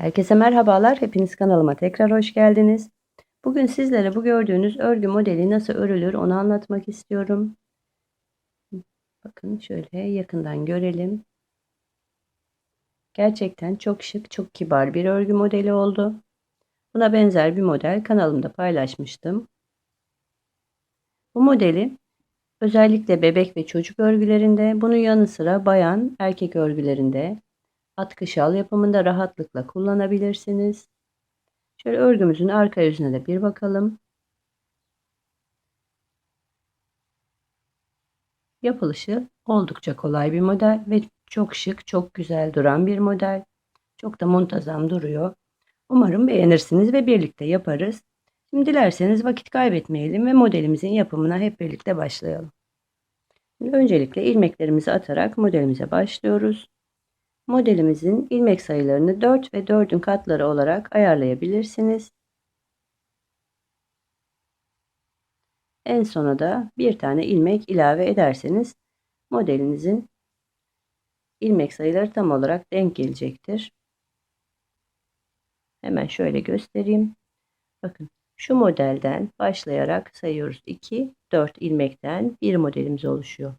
Herkese merhabalar. Hepiniz kanalıma tekrar hoş geldiniz. Bugün sizlere bu gördüğünüz örgü modeli nasıl örülür onu anlatmak istiyorum. Bakın şöyle yakından görelim. Gerçekten çok şık, çok kibar bir örgü modeli oldu. Buna benzer bir model kanalımda paylaşmıştım. Bu modeli özellikle bebek ve çocuk örgülerinde, bunun yanı sıra bayan, erkek örgülerinde, atkı şal yapımında rahatlıkla kullanabilirsiniz. Şöyle örgümüzün arka yüzüne de bir bakalım. Yapılışı oldukça kolay bir model ve çok şık, çok güzel duran bir model. Çok da muntazam duruyor. Umarım beğenirsiniz ve birlikte yaparız. Şimdi dilerseniz vakit kaybetmeyelim ve modelimizin yapımına hep birlikte başlayalım. Şimdi öncelikle ilmeklerimizi atarak modelimize başlıyoruz. Modelimizin ilmek sayılarını 4 ve 4'ün katları olarak ayarlayabilirsiniz. En sona da bir tane ilmek ilave ederseniz modelinizin ilmek sayıları tam olarak denk gelecektir. Hemen şöyle göstereyim. Bakın şu modelden başlayarak sayıyoruz. 2, 4 ilmekten bir modelimiz oluşuyor.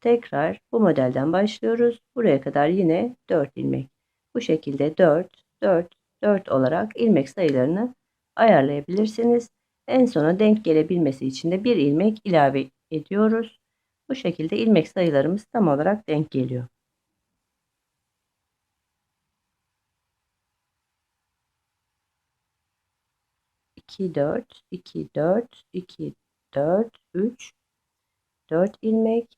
Tekrar bu modelden başlıyoruz. Buraya kadar yine 4 ilmek. Bu şekilde 4, 4, 4 olarak ilmek sayılarını ayarlayabilirsiniz. En sona denk gelebilmesi için de bir ilmek ilave ediyoruz. Bu şekilde ilmek sayılarımız tam olarak denk geliyor. İki, dört, iki, dört, iki, dört, üç, dört ilmek,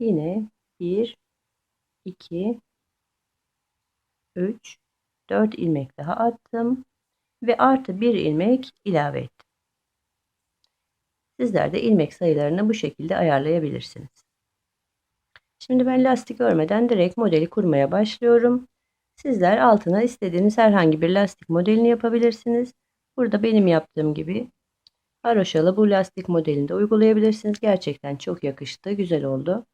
Yine 1, 2, 3, 4 ilmek daha attım ve artı 1 ilmek ilave ettim. Sizler de ilmek sayılarını bu şekilde ayarlayabilirsiniz. Şimdi ben lastik örmeden direkt modeli kurmaya başlıyorum. Sizler altına istediğiniz herhangi bir lastik modelini yapabilirsiniz. Burada benim yaptığım gibi haroşalı bu lastik modelinde uygulayabilirsiniz. Gerçekten çok yakıştı, güzel oldu.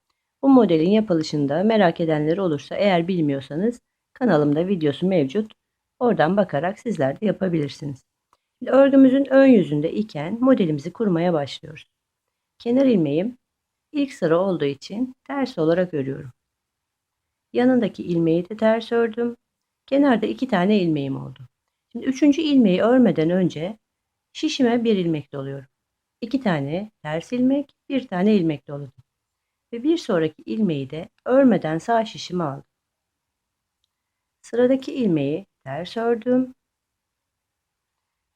Bu modelin yapılışında merak edenler olursa eğer bilmiyorsanız kanalımda videosu mevcut. Oradan bakarak sizler de yapabilirsiniz. Örgümüzün ön yüzünde iken modelimizi kurmaya başlıyoruz. Kenar ilmeğim ilk sıra olduğu için ters olarak örüyorum. Yanındaki ilmeği de ters ördüm. Kenarda iki tane ilmeğim oldu. Şimdi üçüncü ilmeği örmeden önce şişime bir ilmek doluyorum. İki tane ters ilmek, bir tane ilmek doladım ve bir sonraki ilmeği de örmeden sağ şişime aldım. Sıradaki ilmeği ters ördüm.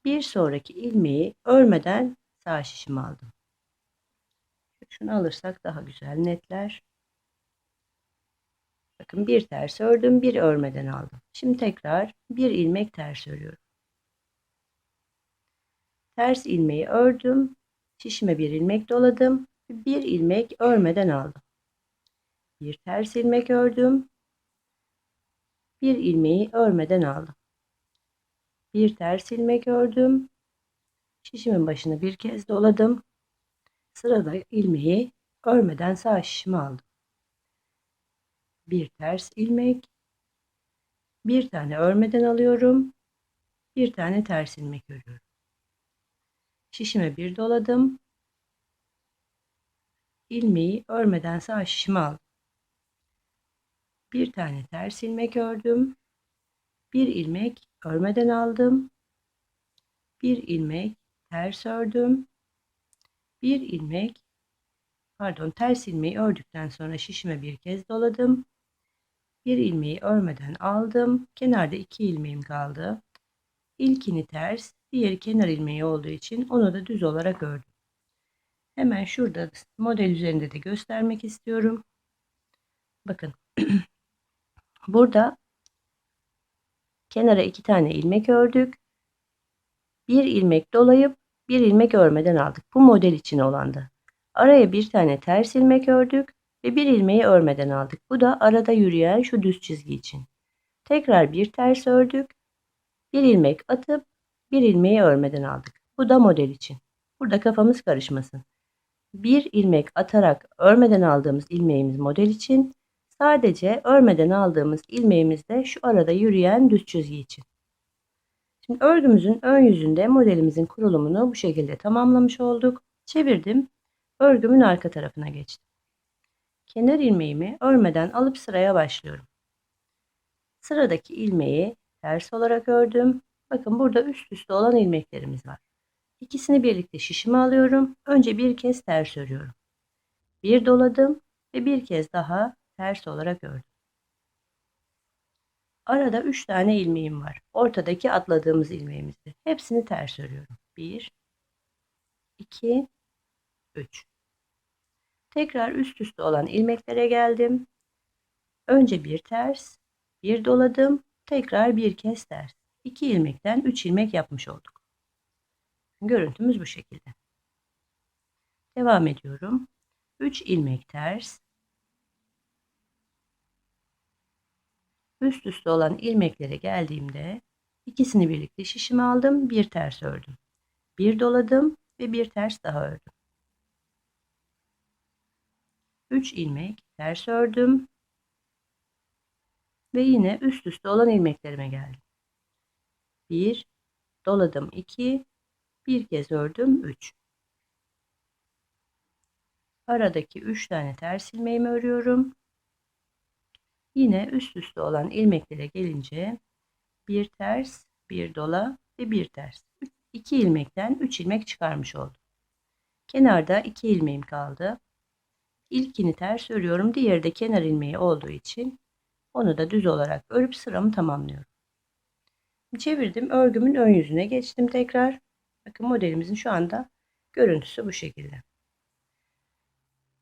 Bir sonraki ilmeği örmeden sağ şişime aldım. Şunu alırsak daha güzel netler. Bakın bir ters ördüm, bir örmeden aldım. Şimdi tekrar bir ilmek ters örüyorum. Ters ilmeği ördüm, şişime bir ilmek doladım bir ilmek örmeden aldım. Bir ters ilmek ördüm. Bir ilmeği örmeden aldım. Bir ters ilmek ördüm. Şişimin başını bir kez doladım. Sırada ilmeği örmeden sağ şişime aldım. Bir ters ilmek. Bir tane örmeden alıyorum. Bir tane ters ilmek örüyorum. Şişime bir doladım ilmeği örmeden sağ şişime aldım. Bir tane ters ilmek ördüm. Bir ilmek örmeden aldım. Bir ilmek ters ördüm. Bir ilmek pardon ters ilmeği ördükten sonra şişime bir kez doladım. Bir ilmeği örmeden aldım. Kenarda iki ilmeğim kaldı. İlkini ters, diğeri kenar ilmeği olduğu için onu da düz olarak ördüm. Hemen şurada model üzerinde de göstermek istiyorum. Bakın. Burada kenara iki tane ilmek ördük. Bir ilmek dolayıp bir ilmek örmeden aldık. Bu model için olandı. Araya bir tane ters ilmek ördük ve bir ilmeği örmeden aldık. Bu da arada yürüyen şu düz çizgi için. Tekrar bir ters ördük. Bir ilmek atıp bir ilmeği örmeden aldık. Bu da model için. Burada kafamız karışmasın bir ilmek atarak örmeden aldığımız ilmeğimiz model için Sadece örmeden aldığımız ilmeğimizde şu arada yürüyen düz çizgi için. Şimdi örgümüzün ön yüzünde modelimizin kurulumunu bu şekilde tamamlamış olduk. Çevirdim. Örgümün arka tarafına geçtim. Kenar ilmeğimi örmeden alıp sıraya başlıyorum. Sıradaki ilmeği ters olarak ördüm. Bakın burada üst üste olan ilmeklerimiz var. İkisini birlikte şişime alıyorum. Önce bir kez ters örüyorum. Bir doladım ve bir kez daha ters olarak ördüm. Arada 3 tane ilmeğim var. Ortadaki atladığımız ilmeğimizdi. Hepsini ters örüyorum. 1 2 3 Tekrar üst üste olan ilmeklere geldim. Önce bir ters, bir doladım, tekrar bir kez ters. 2 ilmekten 3 ilmek yapmış olduk. Görüntümüz bu şekilde. Devam ediyorum. 3 ilmek ters. Üst üste olan ilmeklere geldiğimde ikisini birlikte şişime aldım, bir ters ördüm. Bir doladım ve bir ters daha ördüm. 3 ilmek ters ördüm ve yine üst üste olan ilmeklerime geldim. 1 doladım 2 bir kez ördüm 3 aradaki 3 tane ters ilmeğimi örüyorum. Yine üst üste olan ilmeklere gelince bir ters bir dola ve bir ters. 2 ilmekten 3 ilmek çıkarmış oldum. Kenarda 2 ilmeğim kaldı. İlkini ters örüyorum diğeri de kenar ilmeği olduğu için onu da düz olarak örüp sıramı tamamlıyorum. Çevirdim. Örgümün ön yüzüne geçtim tekrar. Bakın modelimizin şu anda görüntüsü bu şekilde.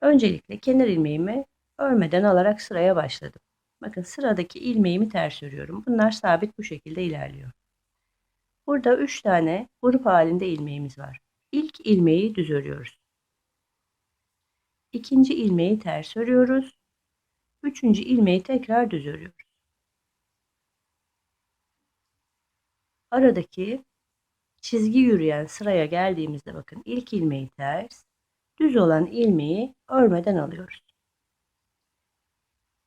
Öncelikle kenar ilmeğimi örmeden alarak sıraya başladım. Bakın sıradaki ilmeğimi ters örüyorum. Bunlar sabit bu şekilde ilerliyor. Burada 3 tane grup halinde ilmeğimiz var. İlk ilmeği düz örüyoruz. İkinci ilmeği ters örüyoruz. Üçüncü ilmeği tekrar düz örüyoruz. aradaki çizgi yürüyen sıraya geldiğimizde bakın ilk ilmeği ters, düz olan ilmeği örmeden alıyoruz.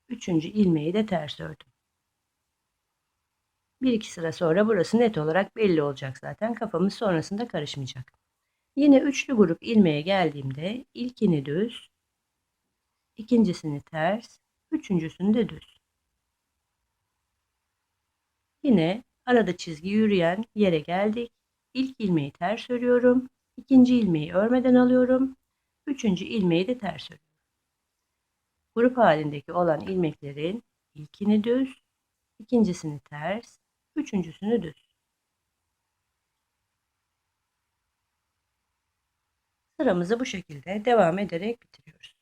Üçüncü ilmeği de ters ördüm. Bir iki sıra sonra burası net olarak belli olacak zaten. Kafamız sonrasında karışmayacak. Yine üçlü grup ilmeğe geldiğimde ilkini düz, ikincisini ters, üçüncüsünü de düz. Yine Arada çizgi yürüyen yere geldik. İlk ilmeği ters örüyorum. İkinci ilmeği örmeden alıyorum. Üçüncü ilmeği de ters örüyorum. Grup halindeki olan ilmeklerin ilkini düz, ikincisini ters, üçüncüsünü düz. Sıramızı bu şekilde devam ederek bitiriyoruz.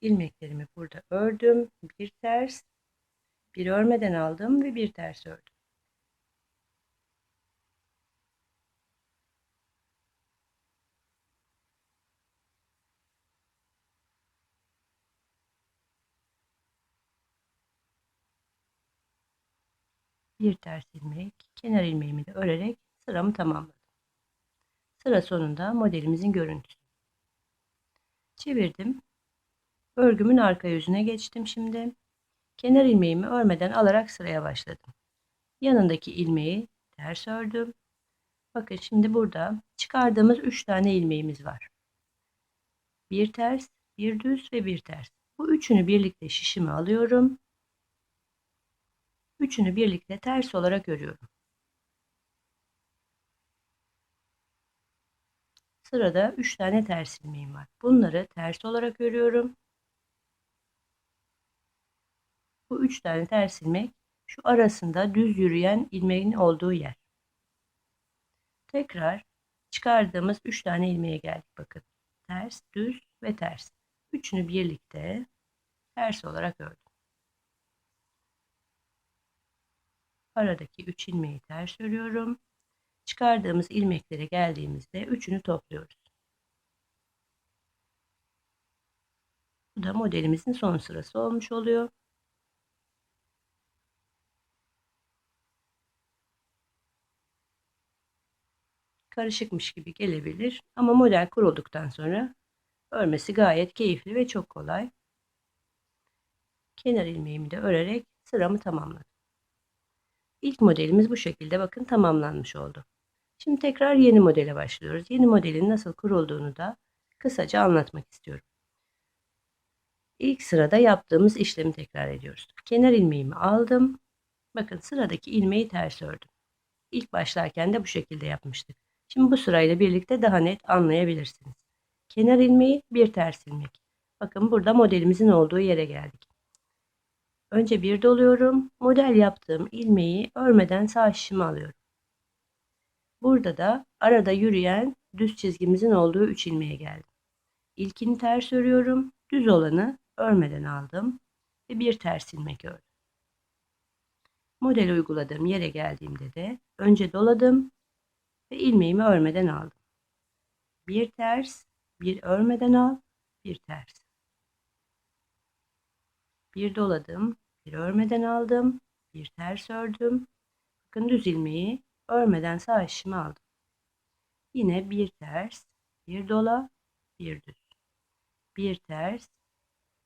İlmeklerimi burada ördüm. Bir ters, bir örmeden aldım ve bir ters ördüm. Bir ters ilmek, kenar ilmeğimi de örerek sıramı tamamladım. Sıra sonunda modelimizin görüntüsü. Çevirdim. Örgümün arka yüzüne geçtim şimdi. Kenar ilmeğimi örmeden alarak sıraya başladım. Yanındaki ilmeği ters ördüm. Bakın şimdi burada çıkardığımız 3 tane ilmeğimiz var. Bir ters, bir düz ve bir ters. Bu üçünü birlikte şişime alıyorum. Üçünü birlikte ters olarak örüyorum. Sırada 3 tane ters ilmeğim var. Bunları ters olarak örüyorum. Bu üç tane ters ilmek şu arasında düz yürüyen ilmeğin olduğu yer. Tekrar çıkardığımız üç tane ilmeğe geldik bakın. Ters, düz ve ters. Üçünü birlikte ters olarak ördüm. Aradaki üç ilmeği ters örüyorum. Çıkardığımız ilmeklere geldiğimizde üçünü topluyoruz. Bu da modelimizin son sırası olmuş oluyor. karışıkmış gibi gelebilir ama model kurulduktan sonra örmesi gayet keyifli ve çok kolay. Kenar ilmeğimi de örerek sıramı tamamladım. İlk modelimiz bu şekilde bakın tamamlanmış oldu. Şimdi tekrar yeni modele başlıyoruz. Yeni modelin nasıl kurulduğunu da kısaca anlatmak istiyorum. İlk sırada yaptığımız işlemi tekrar ediyoruz. Kenar ilmeğimi aldım. Bakın sıradaki ilmeği ters ördüm. İlk başlarken de bu şekilde yapmıştık. Şimdi bu sırayla birlikte daha net anlayabilirsiniz. Kenar ilmeği bir ters ilmek. Bakın burada modelimizin olduğu yere geldik. Önce bir doluyorum. Model yaptığım ilmeği örmeden sağ şişime alıyorum. Burada da arada yürüyen düz çizgimizin olduğu 3 ilmeğe geldim. İlkini ters örüyorum. Düz olanı örmeden aldım ve bir ters ilmek ördüm. Model uyguladığım yere geldiğimde de önce doladım ve ilmeğimi örmeden aldım. Bir ters, bir örmeden al, bir ters. Bir doladım, bir örmeden aldım, bir ters ördüm. Bakın düz ilmeği örmeden sağ şişime aldım. Yine bir ters, bir dola, bir düz. Bir ters,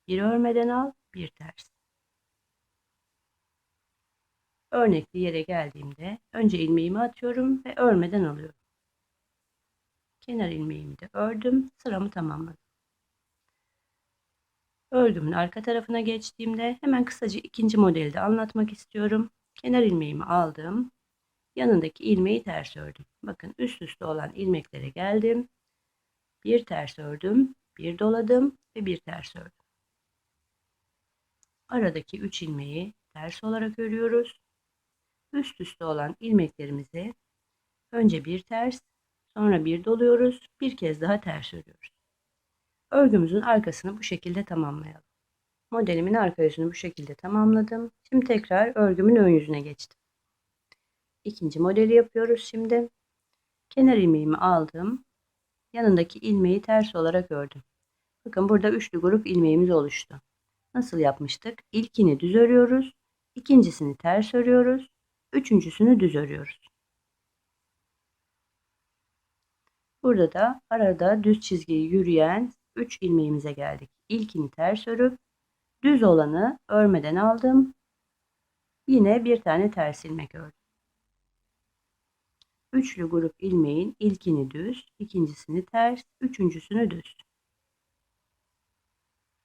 bir örmeden al, bir ters. Örnekli yere geldiğimde önce ilmeğimi atıyorum ve örmeden alıyorum. Kenar ilmeğimi de ördüm, sıramı tamamladım. Örgümün arka tarafına geçtiğimde hemen kısaca ikinci modeli de anlatmak istiyorum. Kenar ilmeğimi aldım. Yanındaki ilmeği ters ördüm. Bakın üst üste olan ilmeklere geldim. Bir ters ördüm, bir doladım ve bir ters ördüm. Aradaki 3 ilmeği ters olarak örüyoruz. Üst üste olan ilmeklerimizi önce bir ters, sonra bir doluyoruz, bir kez daha ters örüyoruz. Örgümüzün arkasını bu şekilde tamamlayalım. Modelimin arka yüzünü bu şekilde tamamladım. Şimdi tekrar örgümün ön yüzüne geçtim. İkinci modeli yapıyoruz şimdi. Kenar ilmeğimi aldım. Yanındaki ilmeği ters olarak ördüm. Bakın burada üçlü grup ilmeğimiz oluştu. Nasıl yapmıştık? İlkini düz örüyoruz. ikincisini ters örüyoruz. Üçüncüsünü düz örüyoruz. Burada da arada düz çizgiyi yürüyen 3 ilmeğimize geldik. İlkini ters örüp düz olanı örmeden aldım. Yine bir tane ters ilmek ördüm. Üçlü grup ilmeğin ilkini düz, ikincisini ters, üçüncüsünü düz.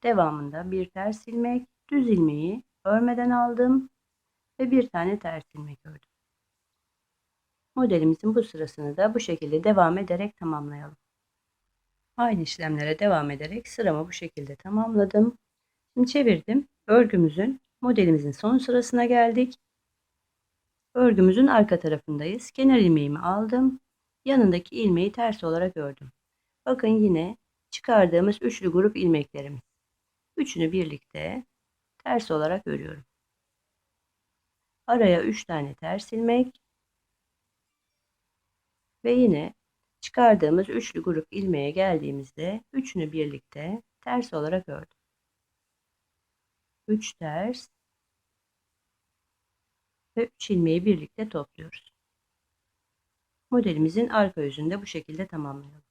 Devamında bir ters ilmek, düz ilmeği örmeden aldım ve bir tane ters ilmek ördüm. Modelimizin bu sırasını da bu şekilde devam ederek tamamlayalım. Aynı işlemlere devam ederek sıramı bu şekilde tamamladım. Şimdi çevirdim. Örgümüzün modelimizin son sırasına geldik. Örgümüzün arka tarafındayız. Kenar ilmeğimi aldım. Yanındaki ilmeği ters olarak ördüm. Bakın yine çıkardığımız üçlü grup ilmeklerimiz. Üçünü birlikte ters olarak örüyorum. Araya 3 tane ters ilmek ve yine çıkardığımız üçlü grup ilmeğe geldiğimizde üçünü birlikte ters olarak ördüm. 3 ters ve 3 ilmeği birlikte topluyoruz. Modelimizin arka yüzünde bu şekilde tamamlayalım.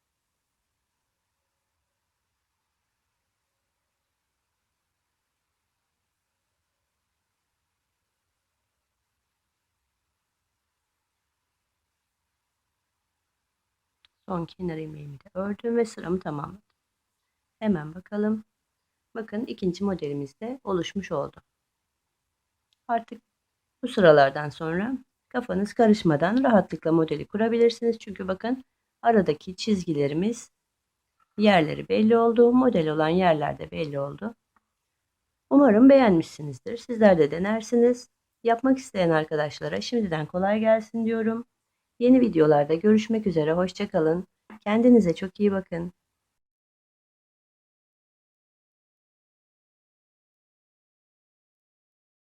Son kenar ilmeğimi de ördüm ve sıramı tamamladım. Hemen bakalım. Bakın ikinci modelimiz de oluşmuş oldu. Artık bu sıralardan sonra kafanız karışmadan rahatlıkla modeli kurabilirsiniz. Çünkü bakın aradaki çizgilerimiz yerleri belli oldu. Model olan yerler de belli oldu. Umarım beğenmişsinizdir. Sizler de denersiniz. Yapmak isteyen arkadaşlara şimdiden kolay gelsin diyorum. Yeni videolarda görüşmek üzere. Hoşçakalın. Kendinize çok iyi bakın.